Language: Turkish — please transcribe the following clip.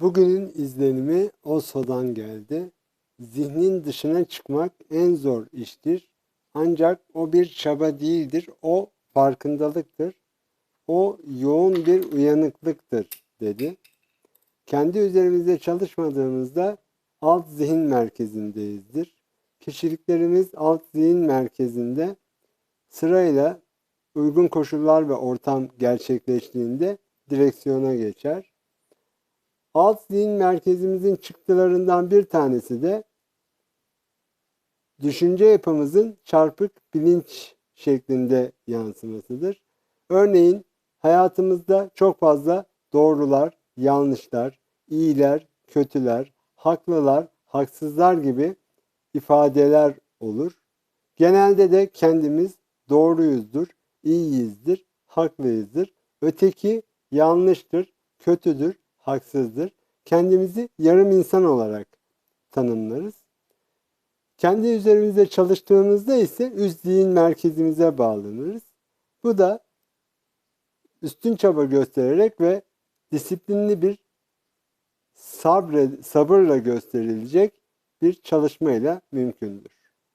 Bugünün izlenimi Oslo'dan geldi. Zihnin dışına çıkmak en zor iştir. Ancak o bir çaba değildir, o farkındalıktır. O yoğun bir uyanıklıktır dedi. Kendi üzerimizde çalışmadığımızda alt zihin merkezindeyizdir. Kişiliklerimiz alt zihin merkezinde sırayla uygun koşullar ve ortam gerçekleştiğinde direksiyona geçer. Alt zihin merkezimizin çıktılarından bir tanesi de düşünce yapımızın çarpık bilinç şeklinde yansımasıdır. Örneğin hayatımızda çok fazla doğrular, yanlışlar, iyiler, kötüler, haklılar, haksızlar gibi ifadeler olur. Genelde de kendimiz doğruyuzdur, iyiyizdir, haklıyızdır. Öteki yanlıştır, kötüdür, haksızdır. Kendimizi yarım insan olarak tanımlarız. Kendi üzerimizde çalıştığımızda ise üst merkezimize bağlanırız. Bu da üstün çaba göstererek ve disiplinli bir sabre, sabırla gösterilecek bir çalışmayla mümkündür.